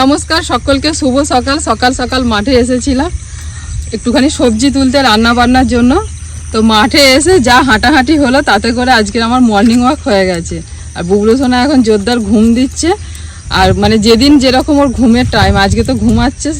নমস্কার, সকলকে শুভ সকাল। সকাল সকাল মাঠে এসেছিলাম। একটুখানি সবজি তুলতে রান্না বান্নার জন্য। তো মাঠে এসে যা হাঁটাহাঁটি হলো, তাতে করে আজকে আমার মর্নিং ওয়াক হয়ে গেছে। আর বুবলু সোনা এখন জোরদার ঘুম দিচ্ছে। আর মানে যেদিন যেরকম ওর ঘুমের টাইম আজকে তো ঘুমাচ্ছে।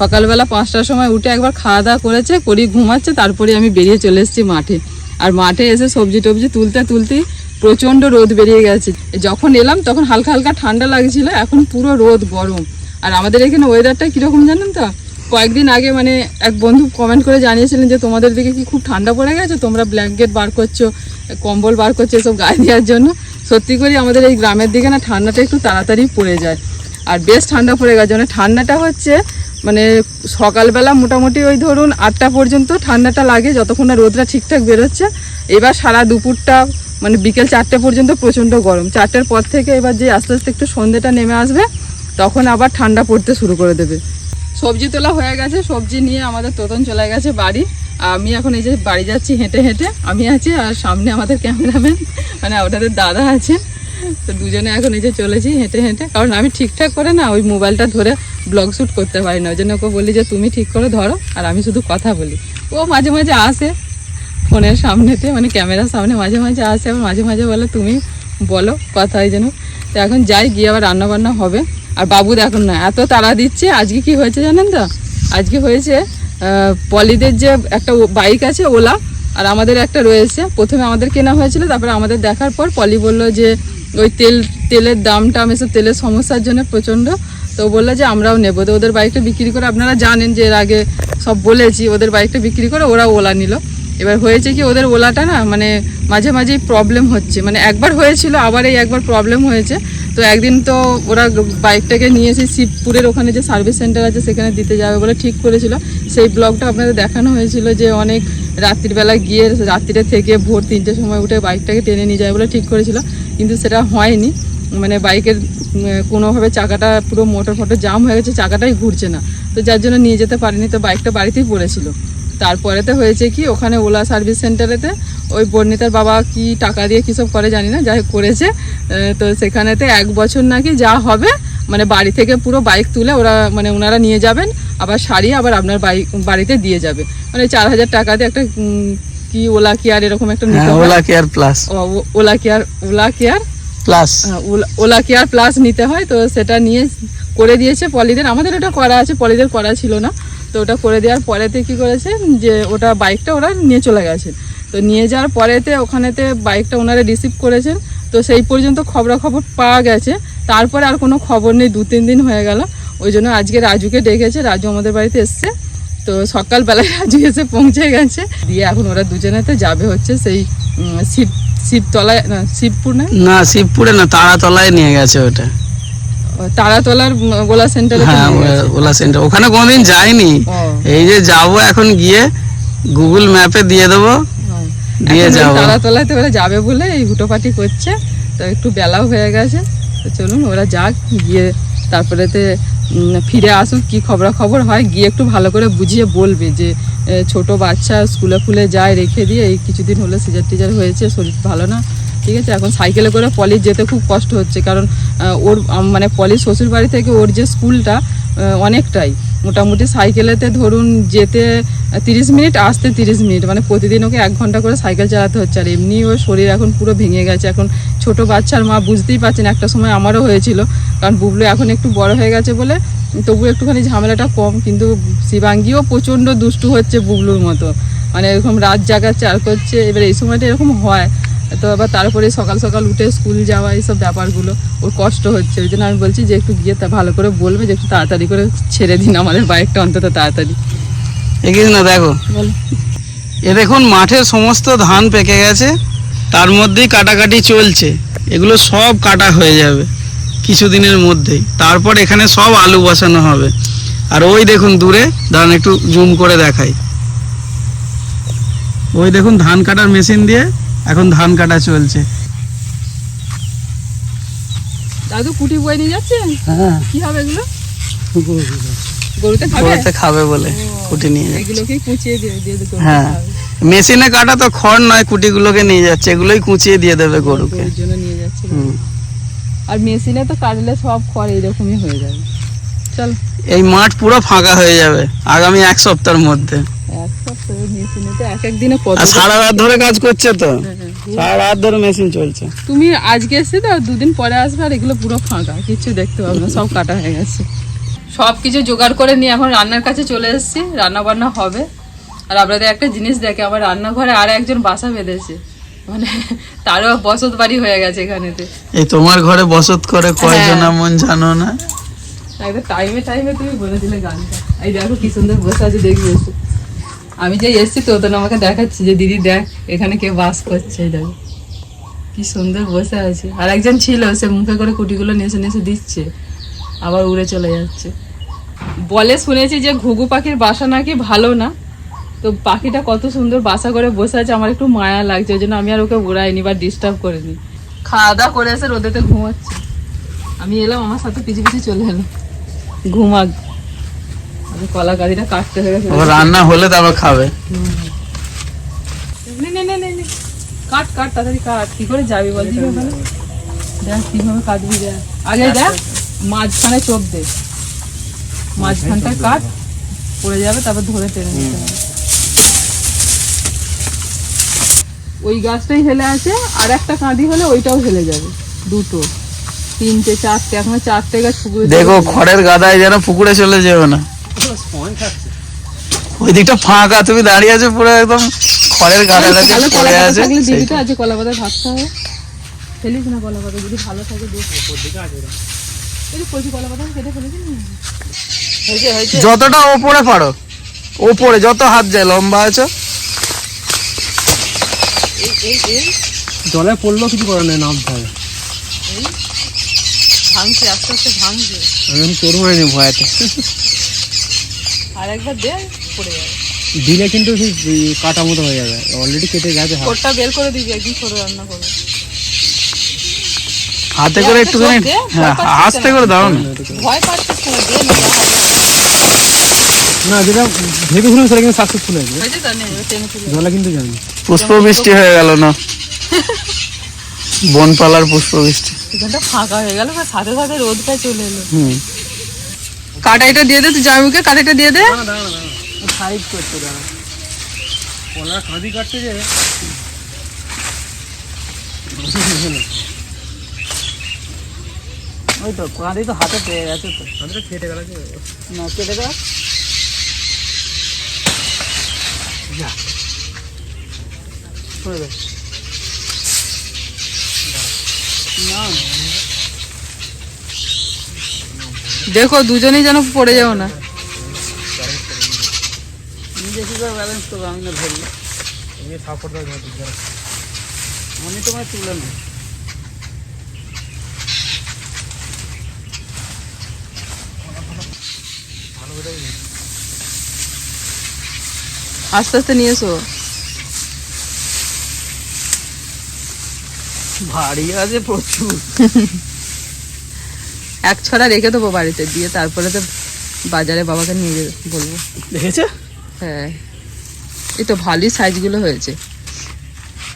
সকালবেলা পাঁচটার সময় উঠে একবার খাওয়া দাওয়া করেছে করি ঘুমাচ্ছে, তারপরে আমি বেরিয়ে চলে এসেছি মাঠে। আর মাঠে এসে সবজি টবজি তুলতে তুলতেই প্রচণ্ড রোদ বেরিয়ে গেছে। যখন এলাম, তখন হালকা হালকা ঠান্ডা লাগছিল, এখন পুরো রোদ গরম। আর আমাদের এখানে ওয়েদারটা কীরকম জানেন তো? কয়েকদিন আগে মানে এক বন্ধু কমেন্ট করে জানিয়েছিলেন যে, তোমাদের দিকে কি খুব ঠান্ডা পড়ে গেছে? তোমরা ব্ল্যাঙ্কেট বার করছ, কম্বল বার করছ এসব গায়ে দেওয়ার জন্য। সত্যি করে আমাদের এই গ্রামের দিকে না ঠান্ডাটা একটু তাড়াতাড়ি পড়ে যায়। আর বেশ ঠান্ডা পড়ে গেছে। মানে ঠান্ডাটা হচ্ছে মানে সকালবেলা মোটামুটি ওই ধরুন আটটা পর্যন্ত ঠান্ডাটা লাগে, যতক্ষণ না রোদটা ঠিকঠাক বেরোচ্ছে। এবার সারা দুপুরটা মানে বিকেল চারটে পর্যন্ত প্রচণ্ড গরম। চারটের পর থেকে এবার যে আস্তে আস্তে একটু সন্ধ্যেটা নেমে আসবে তখন আবার ঠান্ডা পড়তে শুরু করে দেবে। সবজি তোলা হয়ে গেছে, সবজি নিয়ে আমাদের তোতন চলে গেছে বাড়ি। আমি এখন এই যে বাড়ি যাচ্ছি হেঁটে হেঁটে, আমি আছি আর সামনে আমাদের ক্যামেরাম্যান মানে ওনাদের দাদা আছেন। তো দুজনে এখন এই যে চলেছি হেঁটে হেঁটে, কারণ আমি ঠিকঠাক করে না ওই মোবাইলটা ধরে ব্লগ শ্যুট করতে পারি না। ওই জন্য ওকে বলি যে তুমি ঠিক করে ধরো, আর আমি শুধু কথা বলি। ও মাঝে মাঝে আসে ফোনের সামনেতে মানে ক্যামেরার সামনে মাঝে মাঝে আসে, আবার মাঝে মাঝে বলে, তুমি বলো কথা ওই জন্য। তো এখন যাই, গিয়ে আবার রান্না বান্না হবে। আর বাবু দেখুন না, এত তাড়া দিচ্ছে। আজকে কি হয়েছে জানেন তো? আজকে হয়েছে পলিদের যে একটা বাইক আছে, ওলা, আর আমাদের একটা রয়েছে। প্রথমে আমাদের কেনা হয়েছিল, তারপরে আমাদের দেখার পর পলি বলল যে ওই তেল, তেলের দামটা, আমি সব তেলের সমস্যার জন্য প্রচণ্ড। তো বলল যে আমরাও নেব। তো ওদের বাইকটা বিক্রি করে, আপনারা জানেন যে এর আগে সব বলেছি, ওদের বাইকটা বিক্রি করে ওরা ওলা নিল। এবার হয়েছে কি, ওদের ওলাটা না মানে মাঝে মাঝেই প্রবলেম হচ্ছে। মানে একবার হয়েছিল, আবার এই একবার প্রবলেম হয়েছে। তো একদিন তো ওরা বাইকটাকে নিয়ে এসে শিবপুরের ওখানে যে সার্ভিস সেন্টার আছে, সেখানে দিতে যাবে বলে ঠিক করেছিল। সেই ব্লগটা আপনাদের দেখানো হয়েছিল যে অনেক রাত্রিবেলা গিয়ে রাত্রিরে থেকে ভোর তিনটের সময় উঠে বাইকটাকে টেনে নিয়ে যায় বলে ঠিক করেছিল। কিন্তু সেটা হয়নি। মানে বাইকের কোনোভাবে চাকাটা পুরো মোটর ফটো জাম হয়ে গেছে, চাকাটাই ঘুরছে না। তো যার জন্য নিয়ে যেতে পারিনি, তো বাইকটা বাড়িতেই পড়েছিল। তারপরেতে হয়েছে কি, ওখানে ওলা সার্ভিস সেন্টারেতে ওই বর্ণিতার বাবা কি টাকা দিয়ে কী সব করে জানি না যাই হোক করেছে। তো সেখানেতে এক বছর নাকি যা হবে মানে বাড়ি থেকে পুরো বাইক তুলে ওরা মানে ওনারা নিয়ে যাবেন আবার সারিয়ে আবার আপনার বাইক বাড়িতে দিয়ে যাবে। মানে চার হাজার টাকা দিয়ে একটা কি ওলা কেয়ার এরকম একটা নিতে হ্যাঁ Ola care plus Ola care Ola care? Plus Ola- Ola care plus নিতে হয় তো সেটা নিয়ে করে দিয়েছে পলিদের। আমাদের ওটা করা আছে পলিদের করা ছিল না। তো ওটা করে দেওয়ার পরেতে কি করেছে যে ওটা বাইকটা ওরা নিয়ে চলে গেছে। তো নিয়ে যাওয়ার পরেতে ওখানেতে বাইকটা ওনারা রিসিভ করেছেন। তো সেই পর্যন্ত খবরাখবর পাওয়া গেছে। তারপরে আর কোনো খবর নেই দু তিন দিন হয়ে গেল। ওই জন্য আজকে রাজুকে ডেকেছে রাজু আমাদের বাড়িতে এসছে। তো সকালবেলায় রাজু এসে পৌঁছে গেছে। দিয়ে এখন ওরা দুজনেতে যাবে হচ্ছে সেই শিব শিবতলায় না শিবপুর না না শিবপুরে না তারাতলায় নিয়ে গেছে ওটা। তারাতলার গোলা সেন্টারে হ্যাঁ ওলা সেন্টার ওখানে কোনোদিন যাইনি। এই যে যাব এখন গিয়ে গুগল ম্যাপে দিয়ে দেবো। দিয়ে যাব। তারাতলাতে ওরা যাবে বলে এই হুটোপাটি করছে। তো একটু বেলাও হয়ে গেছে। তো চলুন ওরা যাক গিয়ে তারপরেতে ফিরে আসুক কি খবরাখবর হয়। গিয়ে একটু ভালো করে বুঝিয়ে বলবে যে ছোট বাচ্চা স্কুলে ফুলে যায় রেখে দিয়ে এই কিছুদিন হলো সিজার টিজার হয়েছে শরীর ভালো না। ঠিক আছে এখন সাইকেলে করে পলি যেতে খুব কষ্ট হচ্ছে। কারণ ওর মানে পলি শ্বশুর বাড়ি থেকে ওর যে স্কুলটা অনেকটাই। মোটামুটি সাইকেলেতে ধরুন যেতে তিরিশ মিনিট, আসতে তিরিশ মিনিট। মানে প্রতিদিন ওকে এক ঘণ্টা করে সাইকেল চালাতে হচ্ছে। আর এমনি ওর শরীর এখন পুরো ভেঙে গেছে। এখন ছোট বাচ্চার মা বুঝতেই পারছেন একটা সময় আমারও হয়েছিল। কারণ বুবলু এখন একটু বড় হয়ে গেছে বলে তবু একটুখানি ঝামেলাটা কম। কিন্তু শিবাঙ্গিও প্রচণ্ড দুষ্টু হচ্ছে বুবলুর মতো। মানে এরকম রাত জাগা চার করছে। এবার এই সময়টা এরকম হয়। তো আবার তারপরে সকাল সকাল উঠে স্কুল যাওয়া এইসব ব্যাপারগুলো। ওর কষ্ট হচ্ছে ওই জন্য আমি বলছি যে একটু গিয়ে তা ভালো করে বলবে যে একটু তাড়াতাড়ি করে ছেড়ে দিন আমাদের বাইকটা অন্তত তাড়াতাড়ি। এগিয়ে না দেখো। এ দেখুন মাঠে সমস্ত ধান পেকে গেছে তার মধ্যেই কাটাকাটি চলছে। এগুলো সব কাটা হয়ে যাবে কিছুদিনের মধ্যেই। তারপর এখানে সব আলু বসানো হবে। আর ওই দেখুন দূরে ধান একটু জুম করে দেখাই। ওই দেখুন ধান কাটার মেশিন দিয়ে এখন ধান কাটা চলছে। দাদু কুটি বয়ে নিয়ে যাচ্ছে? হ্যাঁ। কি হবে এগুলো? গরুতে খাবে? গরুতে খাবে বলে কুটি নিয়ে যাচ্ছে। এগুলোকেই কুচিয়ে দিয়ে দিয়ে দেবে হ্যাঁ। মেশিনে কাটা তো খড় নয় কুটিগুলোকে নিয়ে যাচ্ছে। এগুলোই কুচিয়ে দিয়ে দেবে গরুকে। জন্য নিয়ে যাচ্ছে হুম। আর মেশিনে তো কাটলে সব খড় এইরকমই হয়ে যাবে। চল। এই মাঠ পুরো ফাঁকা হয়ে যাবে আগামী এক সপ্তাহের মধ্যে। আর সারা রাত ধরে কাজ করছে তো। হ্যাঁ, সারা রাত ধরে মেশিন চলছে। তুমি আজকে এসে তো দুদিন পরে আসবে আর এগুলো পুরো ফাঁকা কিছু দেখতে পাবে না সব কাটা হয়ে গেছে। সব কিছু জোগাড় করে নিয়ে এখন রান্নার কাছে চলে এসেছি রান্না বান্না হবে। আর আপনাদের একটা জিনিস দেখে আমার রান্নাঘরে আর একজন বাসা বেঁধেছে। মানে তারও বসত বাড়ি হয়ে গেছে এখানেতে। এই তোমার ঘরে বসত করে কয়জন হ্যাঁ। এমন জানো না? একদম টাইমে টাইমে তুমি বলে দিলে গানটা। এই দেখো কি সুন্দর বসে আছে দেখবি আমি যে এসছি তো তখন আমাকে দেখাচ্ছি যে, দিদি দেখ, এখানে কে বাস করছে দেখো। কি সুন্দর বসে আছে। আর একজন ছিল, সে মুখে করে কুটিগুলো নেসে নেসে দিচ্ছে, আবার উড়ে চলে যাচ্ছে। বলে শুনেছি যে, ঘুঘু পাখির বাসা নাকি ভালো না। তো পাখিটা কত সুন্দর বাসা করে বসে আছে, আমার একটু মায়া লাগছে, ওই জন্য আমি আর ওকে উড়াইনি বা ডিস্টার্ব করিনি। খাওয়া দাওয়া করে এসে রোদেতে ঘুমাচ্ছে। আমি এলাম, আমার সাথে পিছু পিছু চলে এলাম। ঘুমাক। কলা কাটতে হয়ে গেছে। রান্না হলে তারপর খাবে। নে, নে, নে, নে, নে। কাট কাট তাড়াতাড়ি কাট। কি করে যাবি বলছি দেখ কীভাবে কাটবি দেখ। আগে দেখ মাঝখানে চোখ দে। মাঝখানটা কাট পড়ে যাবে তারপর ধরে টেনে নিতে হবে। ওই গাছটাই হেলে আছে আর একটা কাঁদি হলে ওইটাও হেলে যাবে দুটো। তিনটে চারটে এখন চারটে গাছ পুকুরে দেখো খড়ের গাদায় যেন পুকুরে চলে যাবে না। ওই দিকটা ফাঁকা তুমি দাঁড়িয়ে আছো পুরো একদম খড়ের গাদাটা যে ভালো পড়ে আছে। সেইটা। তো। আজকে কলা পাতা ভাত খাবে ফেলিস না কলা পাতা যদি ভালো থাকে দিয়ে এই যে কচি কলা পাতা কেটে ফেলেছি যতটা ওপরে পারো ওপরে যত হাত যায় লম্বা আছো। এই এই এই। জলে পড়লেও কিছু করে না নাম হবে ভাঙছে আস্তে আস্তে ভাঙছে। আমি মানে নেই ভয়াতে। আর একবার দে পড়ে যাবে। দিলে কিন্তু সেই কাটা মতো হয়ে যাবে। অলরেডি কেটে গেছে বের করে দিবি একদিন রান্না করব হাতে করে একটুখানি হ্যাঁ আস্তে করে দাও না। ভয় পাচ্ছিস না দে না না যেটা ভেবেছিলাম সেটা কিন্তু সাকসেসফুল হয়েছে। জলে কিন্তু যায়নি পুষ্প বৃষ্টি হয়ে গেল না। বনপালার পুষ্প বৃষ্টি। এখানটা ফাঁকা হয়ে গেল সাথে সাথে রোদটা চলে এলো। হুম। কাটাইটা দিয়ে দে তুই জামাইকে কাটাইটা দিয়ে দে। সাইড করতে দাঁড়া কলার কাঁদি কাটতে যে। ওই তো কাঁদি তো হাতে পেয়ে গেছে তো। কাঁদিটা কেটে গেল না কেটে দাও করে দাও। না। দেখো দুজনেই যেন পড়ে যাও না। নিজে কি করে ব্যালেন্স করব আমি না সাপোর্ট দাও আমি তোমায় তুলে নেব আস্তে আস্তে নিয়ে এসো। ভারী আছে প্রচুর। এক ছড়া রেখে দেবো বাড়িতে দিয়ে তারপরে তো বাজারে বাবাকে নিয়ে বলব। দেখেছ? হ্যাঁ। এই তো ভালোই সাইজগুলো হয়েছে।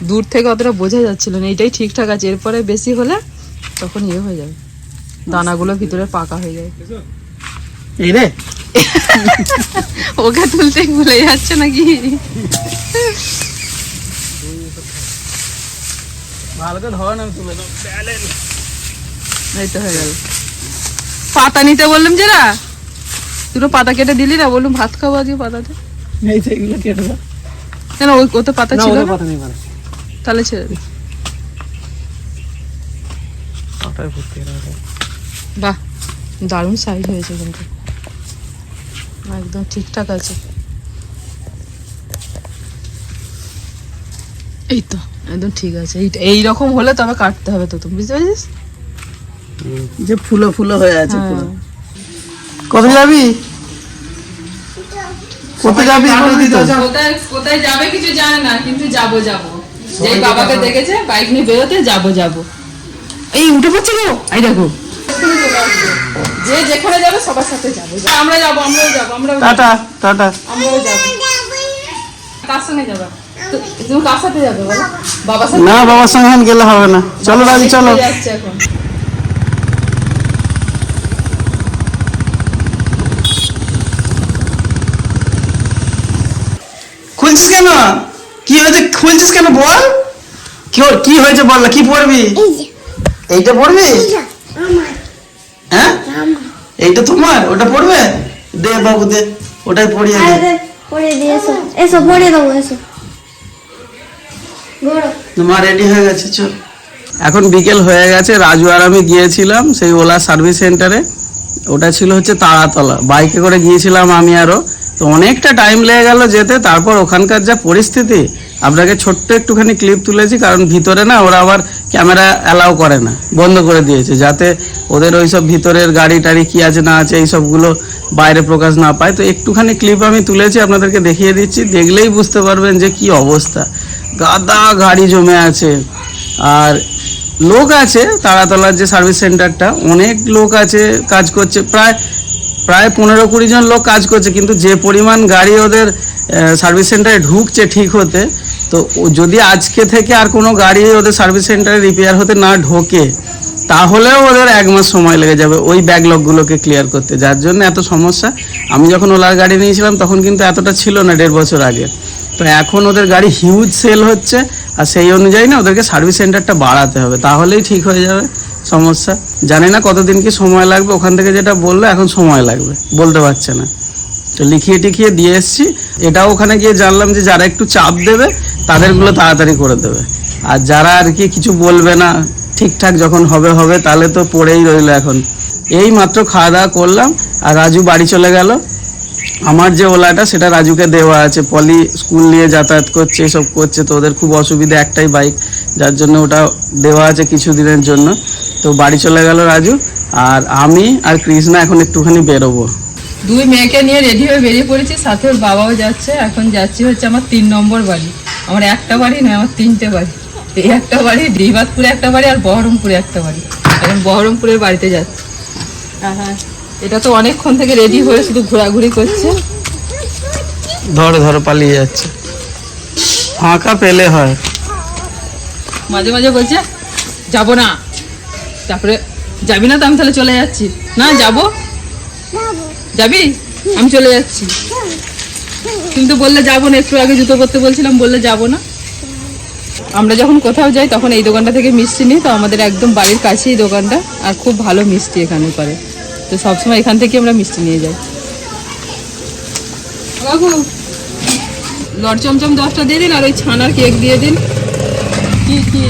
দূর থেকে অতটা বোঝা যাচ্ছিল না এটাই ঠিকঠাক আছে। এরপরে বেশি হলে তখন ইয়ে হয়ে যাবে। দানাগুলো ভিতরে পাকা হয়ে যায় এই রে ওকে তুলতে ভুলে যাচ্ছে নাকি? ভালো করে ধরো না তুলে এই তো হয়ে গেল। পাতা নিতে বললাম যে না দুটো পাতা কেটে দিলি না বললাম ভাত খাব আজকে পাতাতে। এই তো এগুলো কেটে দাও। কেন ওই ওতে পাতা ছিল না? কথা নেই তাহলে ছেড়ে দে। ওটাই ভর্তি বাহ দারুণ সাইজ হয়েছে কিন্তু। একদম ঠিকঠাক আছে। এই তো একদম ঠিক আছে। এই এই রকম হলে তবে কাটতে হবে তো তুমি বুঝতে পেরেছিস? যে ফুলো ফুলো হয়ে আছে পুরো। হ্যাঁ। যাবি? কোথায় যাবি কোথায় কোথায় যাবে কিছু জানে না কিন্তু যাব যাব। যেই বাবাকে দেখেছে বাইক নিয়ে বেরোতে যাব যাব। এই উঠে পড়ছে গো এই দেখো। যে যেখানে যাবে সবার সাথে যাব। আমরা যাব আমরাও যাব আমরাও যাব। Tata tata. আমরাও যাব। কার সঙ্গে যাবে? তুমি কার সাথে যাবে বলো? বাবার সাথে? না বাবার সঙ্গে গেলে হবে না। চলো রাজি চলো। যাচ্ছে এখন। কি হয়েছে খুলছিস কেন বল? কি কি হয়েছে বল না কি পড়বি? এইটা পড়বি? হ্যাঁ? এইটা তোমার? ওটা পড়বে? দে বাবু দে। ওটাই পড়িয়ে দে এসো। দেবো এসো। মা রেডি হয়ে গেছে চল। এখন বিকেল হয়ে গেছে রাজু আর আমি গিয়েছিলাম সেই ওলা সার্ভিস সেন্টারে। ওটা ছিল হচ্ছে তারাতলা। বাইকে করে গিয়েছিলাম আমি আরও। তো অনেকটা টাইম লেগে গেল যেতে, তারপর ওখানকার যা পরিস্থিতি, আপনাকে ছোট্ট একটুখানি ক্লিপ তুলেছি, কারণ ভিতরে না ওরা আবার ক্যামেরা অ্যালাউ করে না, বন্ধ করে দিয়েছে, যাতে ওদের ওই সব ভিতরের গাড়ি টাড়ি কী আছে না আছে এই সবগুলো বাইরে প্রকাশ না পায়। তো একটুখানি ক্লিপ আমি তুলেছি, আপনাদেরকে দেখিয়ে দিচ্ছি, দেখলেই বুঝতে পারবেন যে কি অবস্থা। গাদা গাড়ি জমে আছে। আর লোক আছে, তারাতলার যে সার্ভিস সেন্টারটা অনেক লোক আছে, কাজ করছে, প্রায় প্রায় পনেরো কুড়ি জন লোক কাজ করছে, কিন্তু যে পরিমাণ গাড়ি ওদের সার্ভিস সেন্টারে ঢুকছে ঠিক হতে, তো যদি আজকে থেকে আর কোনো গাড়ি ওদের সার্ভিস সেন্টারে রিপেয়ার হতে না ঢোকে, তাহলেও ওদের এক মাস সময় লেগে যাবে ওই ব্যাকলগগুলোকে ক্লিয়ার করতে। যার জন্য এত সমস্যা। আমি যখন ওলার গাড়ি নিয়েছিলাম, তখন কিন্তু এতটা ছিল না দেড় বছর আগে। তো এখন ওদের গাড়ি হিউজ সেল হচ্ছে, আর সেই অনুযায়ী না, ওদেরকে সার্ভিস সেন্টারটা বাড়াতে হবে, তাহলেই ঠিক হয়ে যাবে। সমস্যা। জানি না কতদিন কি সময় লাগবে, ওখান থেকে যেটা বলল এখন সময় লাগবে, বলতে পারছে না। তো লিখিয়ে টিখিয়ে দিয়ে এসছি। এটাও ওখানে গিয়ে জানলাম যে যারা একটু চাপ দেবে, তাদেরগুলো তাড়াতাড়ি করে দেবে। আর যারা আর কি কিছু বলবে না, ঠিকঠাক যখন হবে হবে, তাহলে তো পড়েই রইল এখন। এই মাত্র খাওয়া দাওয়া করলাম, আর রাজু বাড়ি চলে গেল। আমার যে ওলাটা, সেটা রাজুকে দেওয়া আছে। পলি স্কুল নিয়ে যাতায়াত করছে, এসব করছে, তো ওদের খুব অসুবিধা একটাই বাইক। যার জন্য ওটা দেওয়া আছে কিছু দিনের জন্য। তো বাড়ি চলে গেল রাজু আর আমি আর কৃষ্ণা এখন একটুখানি বেরোবো। দুই মেয়েকে নিয়ে রেডি হয়ে বেরিয়ে পড়েছি সাথে ওর বাবাও যাচ্ছে এখন যাচ্ছি হচ্ছে আমার তিন নম্বর বাড়ি। আমার একটা বাড়ি নয় আমার তিনটে বাড়ি। এই একটা বাড়ি ডিবাতপুরে একটা বাড়ি আর বহরমপুরে একটা বাড়ি। এখন বহরমপুরের বাড়িতে যাচ্ছি। হ্যাঁ হ্যাঁ এটা তো অনেকক্ষণ থেকে রেডি হয়ে শুধু ঘোরাঘুরি করছে। ধরো ধরো পালিয়ে যাচ্ছে। ফাঁকা পেলে হয়। মাঝে মাঝে বলছে যাব না। তারপরে যাবি না তো? আমি তাহলে চলে যাচ্ছি। না যাব। যাবি। আমি চলে যাচ্ছি। কিন্তু বললে যাব না একটু আগে জুতো করতে বলছিলাম বললে যাব না। আমরা যখন কোথাও যাই তখন এই দোকানটা থেকে মিষ্টি নিই। তো আমাদের একদম বাড়ির কাছেই দোকানটা আর খুব ভালো মিষ্টি এখানে করে তো সবসময় এখান থেকে আমরা মিষ্টি নিয়ে যাই। বাবু লট চমচম দশটা দিয়ে দিন আর ওই ছানার কেক দিয়ে দিন। কি কি?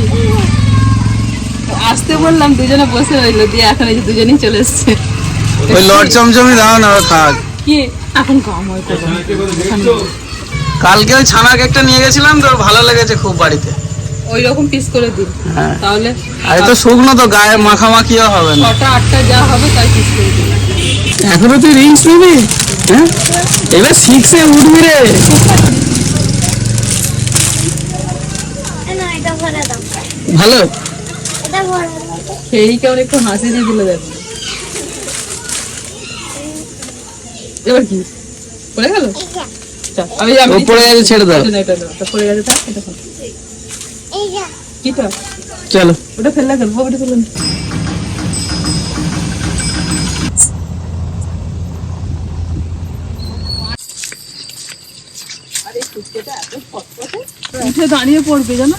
আসতে বললাম দুজনে বসে রইল দিয়ে এখন এই যে দুজনেই চলে এসছে। ওই লট চমচমই দাও না ওরা খাক কি? এখন কম হয় তো কালকে ওই ছানার কেকটা নিয়ে গেছিলাম তো ভালো লেগেছে খুব বাড়িতে। ওই রকম পিস করে দিন। হ্যাঁ। তাহলে আর তো শুকনো তো গায়ে মাখামাখিও হবে না। ছটা আটটা যা হবে তাই পিস করে দিন। এখনও তুই রিংস নিবি? হ্যাঁ? এবার সিক্সে উঠবি রে। ভালো? খেয়েই কেমন একটু হাসি দিয়ে দিল দেখো। এবার কি? পড়ে গেল? আমি আমি ও পড়ে গেছে ছেড়ে দাও। পড়ে গেছে তা এটা কিটা চলো। ওটা ফেললে ফেলব ওটা ফেললাম উঠে দাঁড়িয়ে পড়বে জানো?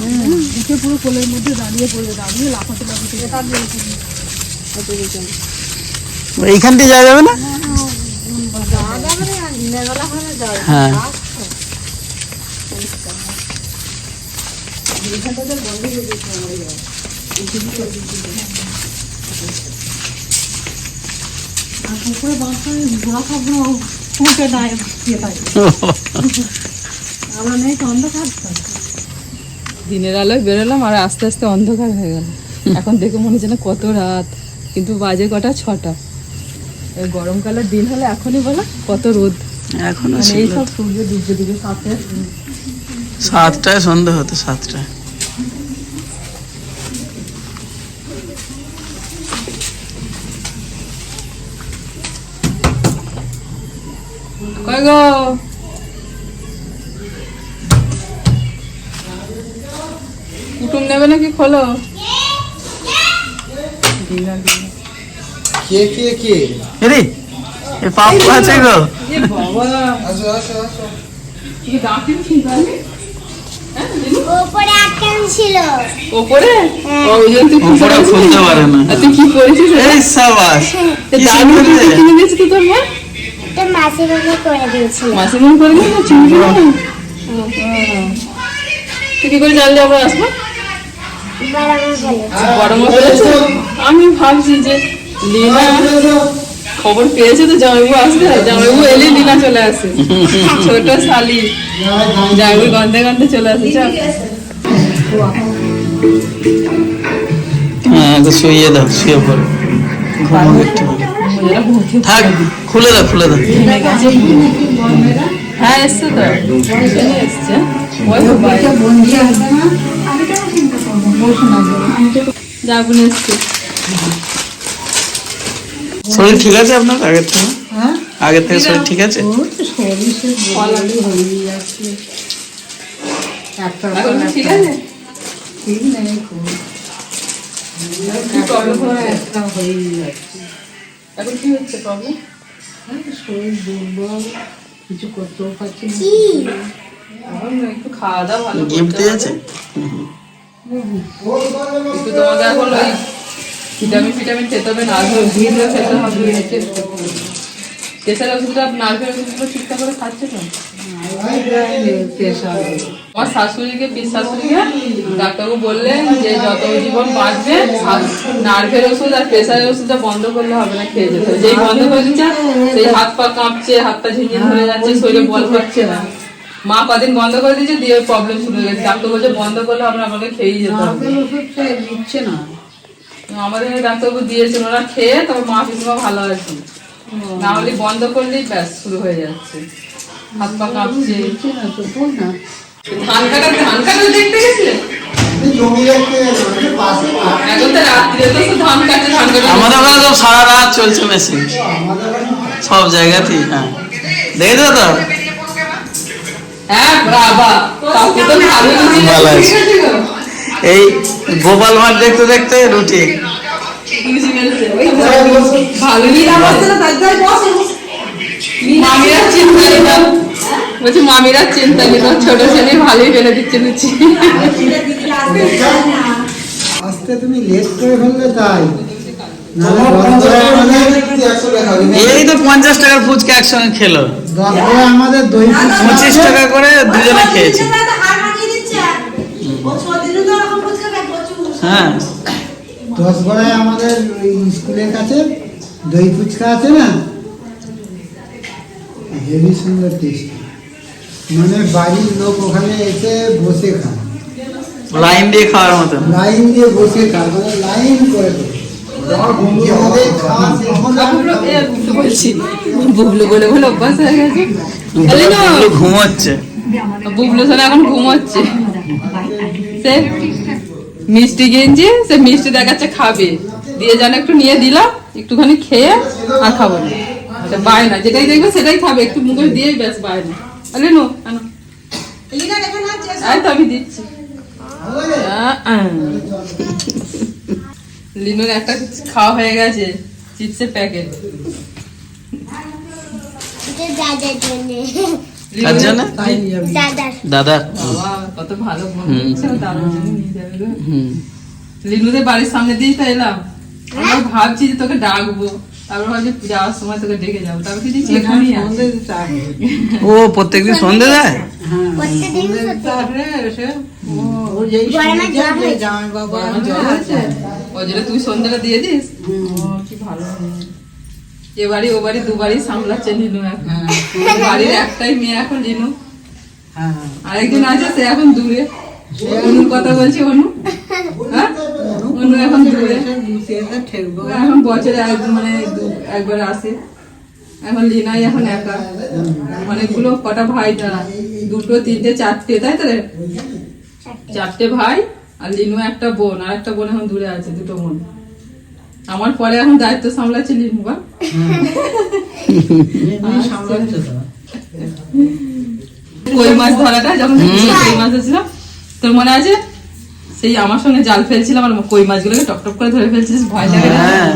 উঠে পুরো কোলের মধ্যে দাঁড়িয়ে পড়বে দাঁড়িয়ে লাফাতে লাফাতে। এইখান দিয়ে যাওয়া যাবে না? হ্যাঁ। দিনের আলোয় বেরোলাম আর আস্তে আস্তে অন্ধকার হয়ে গেল। এখন দেখে মনে হচ্ছে না কত রাত কিন্তু বাজে কটা? ছটা। গরমকালের দিন হলে এখনই বলো কত রোদ। এখনও মানে এই সব সূর্য ডুববে ডুবে সাথে। সাতটায় সন্ধে হতো সাতটায়। কয় গো? কুটুম নেবে নাকি? খোলো। কে কে কে? এরে এ পাপ্পু আছে গো। এ বাবা আসো আসো আসো। কি ডাকিন ঠিক আছে? ওপরে আটকানো ছিল। ওপরে? ওই জন্য তুই উপরে খুলতে পারে না। তুই কি করেছিস এই সাবাস। কিনে তোর মা? এটা করে দিয়েছিল। করে চিনি তুই কি করে জানলি? আবার আসব বাবা বলেছে বড় মা বলেছে আমি ভাবছি যে লিনা খবর পেয়েছে তো জামাইবু আসবে জামাইবু এলে লিনা চলে আসে। ছোট শালি। জামাইবু গন্ধে গন্ধে চলে আসে হ্যাঁ শুয়ে দাও শুয়ে পড়ো। ঘুমাবো একটু। থাক খুলে দাও খুলে দাও। হ্যাঁ এসছে তো। এসছে। এসছে শরীর ঠিক আছে আপনার? আগের থেকে? হ্যাঁ? আগের থেকে শরীর ঠিক আছে? এখন ঠিক আছে? কি problem হচ্ছে? এখন কি হচ্ছে প্রবলেম কি এখন একটু খাওয়া দাওয়া ভালো গিফট করতে দিয়েছে? হবে। একটু তোমাকে এখন ওই ভিটামিন, ফিটামিন খেতে হবে নার্ভের ওষুধগুলো খেতে হবে প্রেশার ওষুধটা, নার্ভের ওষুধগুলো ঠিকঠাক করে খাচ্ছে তো? আমার শাশুড়িকে শাশুড়িকে ডাক্তারবাবু বললেন যে, যত জীবন বাঁচবে নার্ভের ওষুধ আর প্রেশারের ওষুধটা বন্ধ করলে হবে না, খেয়ে যেতে যেই বন্ধ করে দিচ্ছে, সেই হাত পা কাঁপছে হাতটা ঝিঞ্জিন ধরে যাচ্ছে, শরীরে বল পাচ্ছে না। মা কদিন বন্ধ করে দিয়েছে দিয়ে প্রবলেম শুরু হয়ে গেছে। ডাক্তার বলছে বন্ধ করলে হবে না আমাকে খেয়েই যেতে হবে। আমাদের এখানে ডাক্তারবাবু দিয়েছেন ওরা খেয়ে তবে মা পিসমা ভালো আছে না হলে বন্ধ করলেই ব্যাস শুরু হয়ে যাচ্ছে। হাত পা কাঁপছে। ধান কাটা ধান কাটা দেখতে গেছিলে? আমাদের ওখানে তো সারা রাত চলছে মেশিন। সব জায়গাতেই হ্যাঁ। দেখেছ তো? এই গোপাল মাঠ দেখতে দেখতে রুটি। বলছি মামিরা চিন্তা নেই তো। ছোট ছেলে ভালোই বেলে দিচ্ছে লুচি আজকে তুমি লেট করে ফেললে তাই। এই তো পঞ্চাশ টাকার ফুচকা একসঙ্গে খেলো। আমাদের দই পঁচিশ টাকা করে দুজনে খেয়েছে। হ্যাঁ। দশ গড়ায় আমাদের ওই স্কুলের কাছে দই ফুচকা আছে না? হেভি সুন্দর টেস্ট। মানে বাড়ির লোক ওখানে এসে বসে খায়। লাইন দিয়ে খাওয়ার মতো লাইন দিয়ে বসে খায় মানে লাইন করে দেয়। বলছি বুবলু বলে বলে অভ্যাস হয়ে গেছে না, ঘুমোচ্ছে বুবলু এখন ঘুমোচ্ছে সে মিষ্টি গেঞ্জি সে মিষ্টি দেখাচ্ছে খাবে দিয়ে যেন একটু নিয়ে দিলাম একটুখানি খেয়ে আর খাব না সে বায়না যেটাই দেখবে সেটাই খাবে একটু মুখে দিয়েই ব্যাস আরে নো আনো আমি দিচ্ছি। লিনুর একটা খাওয়া হয়ে গেছে চিপসের প্যাকেট। দাদা। কত ভালো লিনুদের বাড়ির সামনে দিয়েই তো এলাম। আমরা ভাবছি যে তোকে ডাকবো। তারপর ভাবছি যাওয়ার সময় তোকে ডেকে যাব। তারপর কি দেখছি এখানেই আছে। ও প্রত্যেকদিন সন্ধে দেয়? প্রত্যেকদিন ওই জন্য তুই সন্ধ্যাটা দিয়ে দিস? ও, কি ভালো। এ বাড়ি ও বাড়ি দু বাড়ি সামলাচ্ছে লিনু এখন। বাড়ির একটাই মেয়ে এখন লিনু আরেকজন আছে সে এখন দূরে। অনুর কথা বলছি অনু। হ্যাঁ? অনু এখন দূরে। ও এখন বছরে এক মানে দু- একবার আসে। এখন লিনাই এখন একা। অনেকগুলো কটা ভাই তারা। দুটো তিনটে চারটে তাই তো চারটে ভাই আর লিনু একটা বোন আর একটা বোন এখন দূরে আছে দুটো বোন। আমার পরে এখন দায়িত্ব সামলাচ্ছে লিনু বা? কই মাছ ধরাটা যখন কই মাছ ছিল তোর মনে আছে? সেই আমার সঙ্গে জাল ফেলছিলাম আর কই মাছগুলোকে টপ টপ করে ধরে ফেলছিস ভয় লাগে না? হ্যাঁ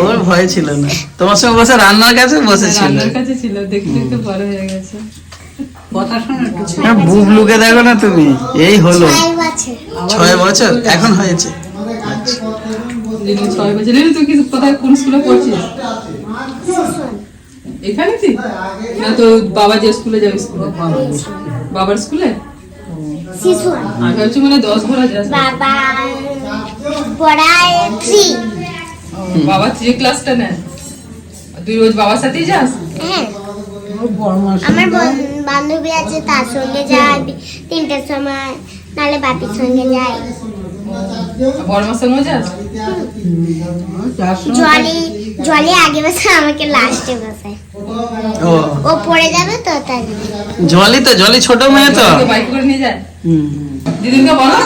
ওর ভয় ছিল না। তোমার সঙ্গে বসে রান্নার কাছে বসেছিল। রান্নার কাছে ছিল দেখতে দেখতে বড় হয়ে গেছে। হ্যাঁ, বুবলুকে দেখো না তুমি। এই হলো। ছয় বছর। এখন হয়েছে। ছয় বছর। তুই কি কোথায় কোন স্কুলে পড়ছিস? এখানে কি? না তো বাবা যে স্কুলে যাবে স্কুলে বাবার স্কুলে আমি ভাবছি মানে দশ ঘোরা যাস বাবা পড়ায় থ্রি ক্লাসটা আর তুই রোজ বাবার সাথেই যাস? হ্যাঁ। আমার বান্ধবী আছে তার সঙ্গে যাই তিনটার সময় নালে বাপির সঙ্গে যাই। জলে জলে আগে বসে আমাকে লাস্টে বসে। ও। ও পড়ে যাবে তো তাই। জলই তো জলই ছোট মেয়ে তো। বাইক করে নিয়ে যায়। দিদিনকে বলো।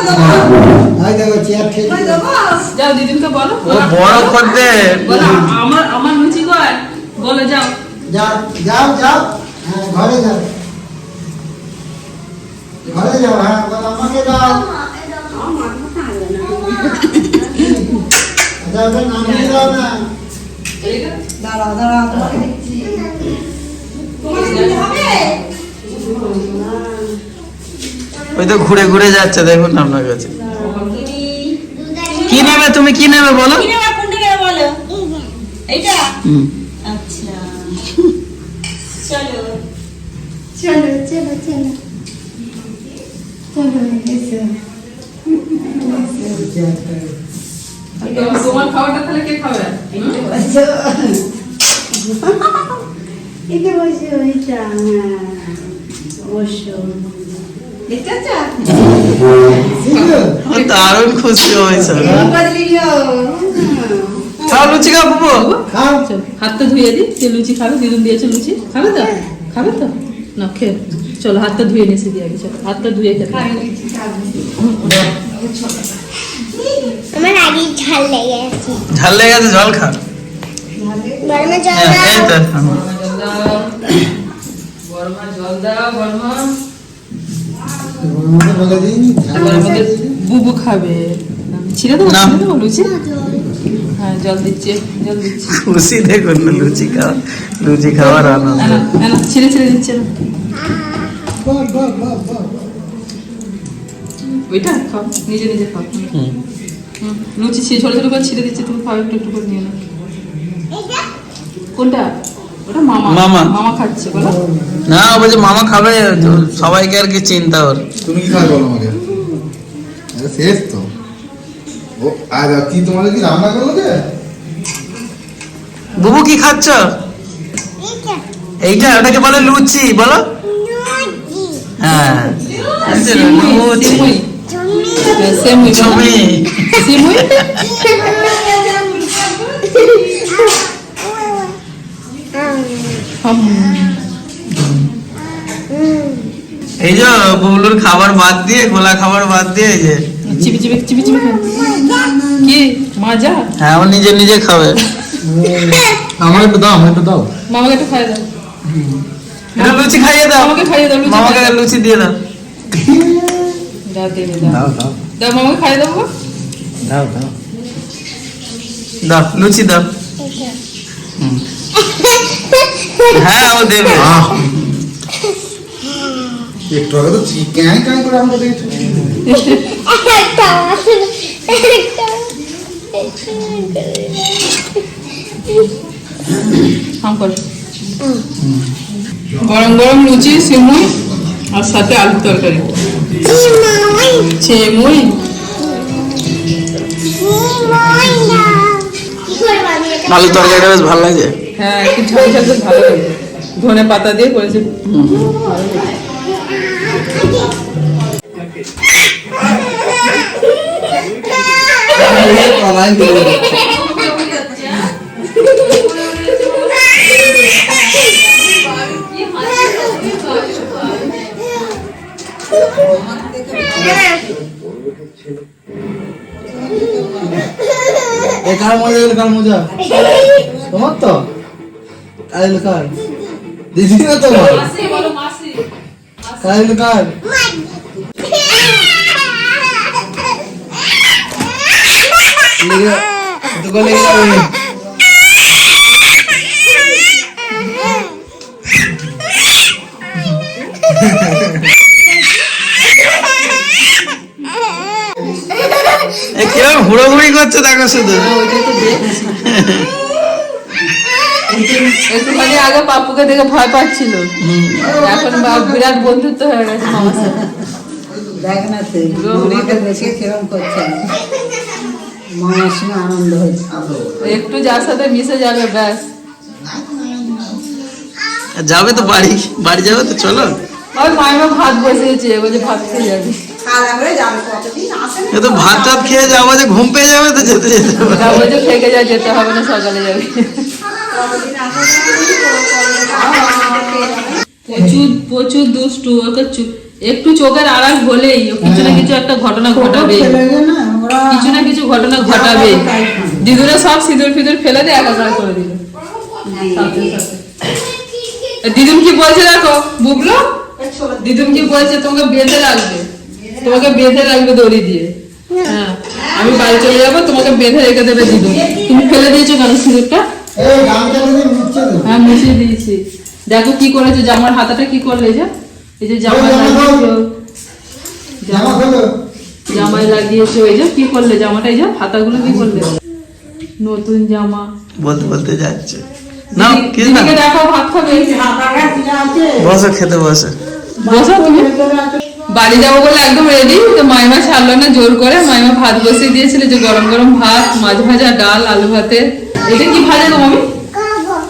যাও দিদিনকে বলো। ও বড় করতে আমার আমার কর বলো যাও। যাও যাও যাও। হ্যাঁ ঘরে যাও। ঘরে যাও হ্যাঁ আমাকে দাও আচ্ছা, ওটা নামিয়ে দাও ওই তো ঘুরে ঘুরে যাচ্ছে দেখুন আপনার কাছে। কি নেবে তুমি কি নেবে বলো? হুম। চলো চলো চলো। তোমার খাবারটা তাহলে কে খাবে ও দারুণ খুশি হয়েছে খাও লুচি খাও বুবু। খাও। চল, হাতটা ধুয়ে দি যে লুচি খাবে দিদুন দিয়েছে লুচি। খাবে তো? খাবে তো? না খেয়ে চলো হাতটা ধুয়ে এসে দিয়ে আগে চলো হাতটা ধুয়ে খেতে আমার আগেই ঝাল লেগে আছে ঝাল লেগে গেছে জল খা। গরমে জল হ্যাঁ, দাও। তো। জল দাও জল দাও বর্মা আমাকে বলে দিন এবার বুবু খাবে ছিঁড়ে দেবো না। লুচি হ্যাঁ জল দিচ্ছে জল দিচ্ছে। খুশি দেখুন লুচি খাওয়া লুচি খাওয়ার আনন্দ। না না না, না ছিঁড়ে ছিঁড়ে দিচ্ছে। ওইটা খাও নিজে নিজে খাও। লুচি ছিঁড়ে ছোট ছোট করে ছিঁড়ে দিচ্ছে তুমি খাও একটু একটু করে নিয়ে নাও। কোনটা? ওটা মামা। মামা। মামা খাচ্ছে বলো। না ও বলছে মামা খাবে সবাইকে আর কি চিন্তা ওর। তুমি কি খাবে বলো আমাকে? শেষ তো। ও আর কি তোমাদের কি রান্না করল যে? বুবু কি খাচ্ছ? এইটা ওটাকে বলে লুচি বলো। হাম। এই যে বুবলুর খাবার বাদ দিয়ে গোলা খাবার বাদ দিয়ে এই যে। চিপি চিপি চিপি চিপি কি? মাজা হ্যাঁ ও নিজে নিজে খাবে। আমার একটু দাও আমার একটু দাও। মামাকে একটু খাইয়ে দাও। লুচি খাইয়ে দাও। মামাকে খাইয়ে দাও লুচি মামাকে লুচি দিয়ে দাও। দাও দেবে দাও। দাও দাও। দাও মামাকে খাইয়ে দেবো দাও দাও। দাও লুচি দাও। হ্যাঁ ও দেবে! একটু আগে তো চিকেন কাই করে আমাকে দেখেছ একটা একটা হাম। করো গরম গরম লুচি সিমুই আর সাথে আলুর তরকারি। সেমুই। আলু তরকারিটা বেশ ভালো লাগে। হ্যাঁ একটু ঝাল ঝাল বেশ ভালো লাগে। ধনে পাতা দিয়ে করেছে। কলাই দিয়ে এ কার মজা এলো কার মজা? তোমার তো? কার এলো কার? দিদি না তোমার? কার এলো কার? লেগে দুটো লেগে যাবে। হুড়োহুড়ি করছে দেখো শুধু। তো একটুখানি আগে পাপ্পুকে দেখে ভয় পাচ্ছিল। এখন বিরাট বন্ধুত্ব হয়ে গেছে মামার সাথে। দেখ না তুই মামাকে দেখে কিরম করছে মামার সঙ্গে আনন্দ হচ্ছে একটু যার সাথে মিশে যাবে ব্যাস। যাবে তো বাড়ি বাড়ি যাবে তো চলো। ওই মাইমা ভাত বসিয়েছে বলছে ভাত খেয়ে যাবে। তো ভাত টাত খেয়ে যাব যে ঘুম পেয়ে যাবে তো যেতে যেতে বলছে থেকে যা যেতে হবে না সকালে যাবে। প্রচুর প্রচুর দুষ্টু ওকে একটু চোখের আড়াল হলেই কিছু না কিছু একটা ঘটনা ঘটাবে। না কিছু না কিছু ঘটনা ঘটাবে। দিদুরা সব সিঁদুর ফিদুর ফেলে দিয়ে একাকার করে দিল। দিদুন কি বলছে দেখো বুবলো? দিদুন কি বলছে তোমাকে বেঁধে রাখবে? তোমাকে বেঁধে রাখবে দড়ি দিয়ে। হ্যাঁ আমি বাড়ি চলে যাব তোমাকে বেঁধে রেখে দেবে দিদুন তুমি ফেলে দিয়েছ কেন সিঁদুরটা? হ্যাঁ মুছিয়ে দিয়েছি। দেখো কি করেছে জামার হাতাটা কি করলে যে? এই যে জামা লাগিয়েছো। জামায় লাগিয়েছো এই যে কি করলে জামাটা এই যে হাতাগুলো কি করলে? নতুন জামা। বলতে বলতে যাচ্ছে। না দিদি- না দেখো ভাত খাবে বসো খেতে বসো। বসো তুমি। বাড়ি যাব বলে একদম রেডি তো মাইমা ছাড়লো না জোর করে। মাইমা ভাত বসিয়ে দিয়েছিল যে গরম গরম ভাত মাছ ভাজা ডাল আলু ভাতে। এটা কি ভাজা গো মামি?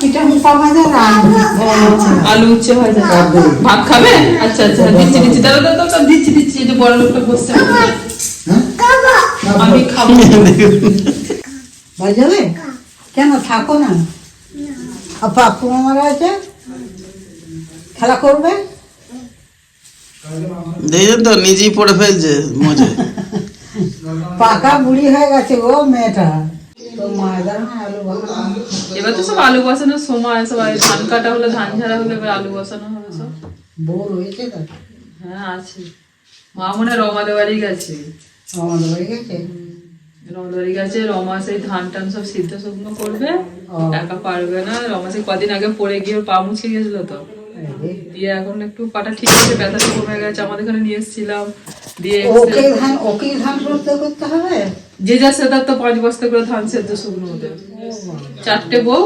এটা মুখা ভাজা আলু উচ্ছে ভাজা। ভাত খাবে? আচ্ছা আচ্ছা দিচ্ছি দিচ্ছি। তাহলে তো তো দিচ্ছি দিচ্ছি। যে বড় লোকটা বসছে। আমি খাব। কেন থাকো না? আর পাপ্পু মামারা আছে? খেলা করবে? দেখছেন তো? নিজেই পড়ে ফেলছে মজে। পাকা বুড়ি হয়ে গেছে ও মেয়েটা। তো মায়ের আলু ভাজা এবার তো সব আলু বসানোর সময় সব ধান কাটা হলে ধান ঝাড়া হলে এবার আলু বসানো হবে সব। বউ রয়েছে হ্যাঁ আছে। মা মনে হয় রমাদের বাড়ি গেছে। আমাদের বাড়ি গেছে? রমাদের গেছে রমা সেই ধান টান সব সিদ্ধ শুকনো করবে। একা পারবে না। রমা সেই কদিন আগে পড়ে গিয়ে পা মুছে গেছিল তো। দিয়ে এখন একটু পাটা ঠিক আছে ব্যথাটা কমে গেছে আমাদের এখানে নিয়ে এসেছিলাম। দিয়ে ওকে ধান ওকে ধান করতে করতে হবে? যে যা সেটার তো পাঁচ বস্তা করে ধান সেদ্ধ শুকনো হতে চারটে বউ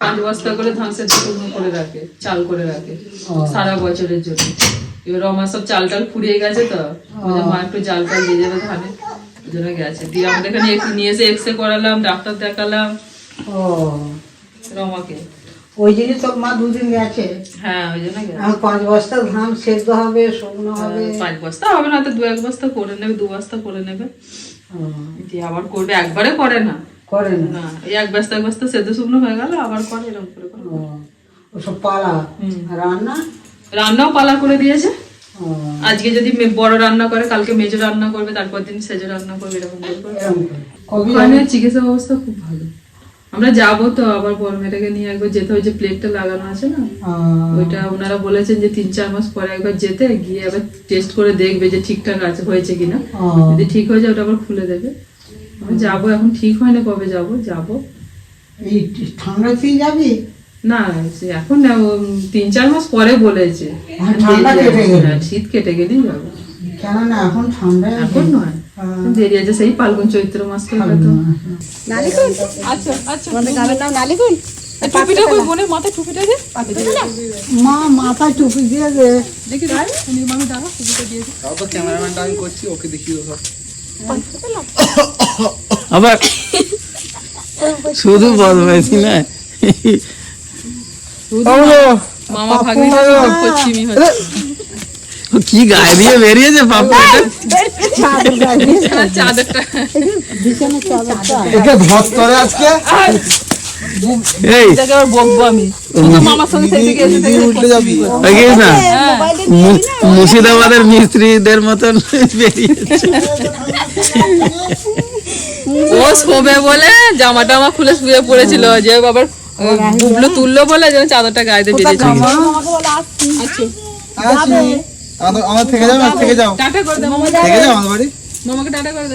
পাঁচ বস্তা করে ধান সেদ্ধ শুকনো করে রাখে চাল করে রাখে সারা বছরের জন্য। এবার আমার সব চাল টাল ফুরিয়ে গেছে তো মা একটু জাল টাল দিয়ে যাবে ধানে ওই জন্য গেছে। দিয়ে আমাদের এখানে একটু নিয়ে এসে এক্সরে করালাম ডাক্তার দেখালাম। ও। রমাকে। ওই জন্য মা দুদিন গেছে। হ্যাঁ ওই জন্য পাঁচ বস্তা ধান সেদ্ধ হবে শুকনো হবে। পাঁচ বস্তা হবে না তো দু এক বস্তা করে নেবে দু বস্তা করে নেবে। আবার করবে একবারে করে না। করে না। এই এক বস্তা এক বস্তা সেদ্ধ শুকনো হয়ে গেল আবার করে এরকম করে করে। ওসব পালা। রান্না? রান্নাও পালা করে দিয়েছে। আজকে যদি বড় রান্না করে কালকে মেজো রান্না করবে তারপর দিন সেজো রান্না করবে এরকম করে চিকিৎসা ব্যবস্থা খুব ভালো। আমরা যাব তো আবার বড় মেয়েটাকে নিয়ে একবার যেতে হয় যে প্লেটটা লাগানো আছে না? ওইটা ওনারা বলেছেন যে তিন চার মাস পরে একবার যেতে গিয়ে আবার টেস্ট করে দেখবে যে ঠিকঠাক আছে হয়েছে কিনা। যদি ঠিক হয়ে যায় ওটা আবার খুলে দেবে। আমি যাব এখন ঠিক হয় না কবে যাব যাব। এই ঠান্ডাতেই যাবি? না এখন না তিন চার মাস পরে বলেছে। হ্যাঁ, ঠান্ডা কেটে গেলে। হ্যাঁ, শীত কেটে গেলেই যাব। কেননা এখন ঠান্ডা। এখন নয়। দেরি আছে সেই ফাল্গুন চৈত্র মাস হয়তো আচ্ছা আচ্ছা আমাদের গ্রামের নাম নালিকুল টুপিটা কই বোনের মাথায় টুপিটা দে মা মাথায় টুপি দিয়ে দে দেখি দাঁড়া মামি দাঁড়া টুপিটা দিয়ে দে তাও তো ক্যামেরাম্যানটা আমি করছি ওকে দেখিয়ে সব আবার শুধু বদমাইছি না মামা ভাগ্নি পশ্চিমি হচ্ছে ও কি গায়ে দিয়ে বেরিয়েছে পাপড়টা চাদরটা একে ধস্তরে আজকে? মু- মুর্শিদাবাদের মিস্ত্রিদের মতন ও শোবে বলে জামাটা আমার খুলে শুয়ে পড়েছিল যে বাবার বুবলো তুললো বলে যেন চাদরটা গায়ে দিয়ে বেরিয়েছিল আমার থেকে যাও থেকে যাও। থেকে যাও আমার বাড়ি। মামাকে টাটা করে দাও।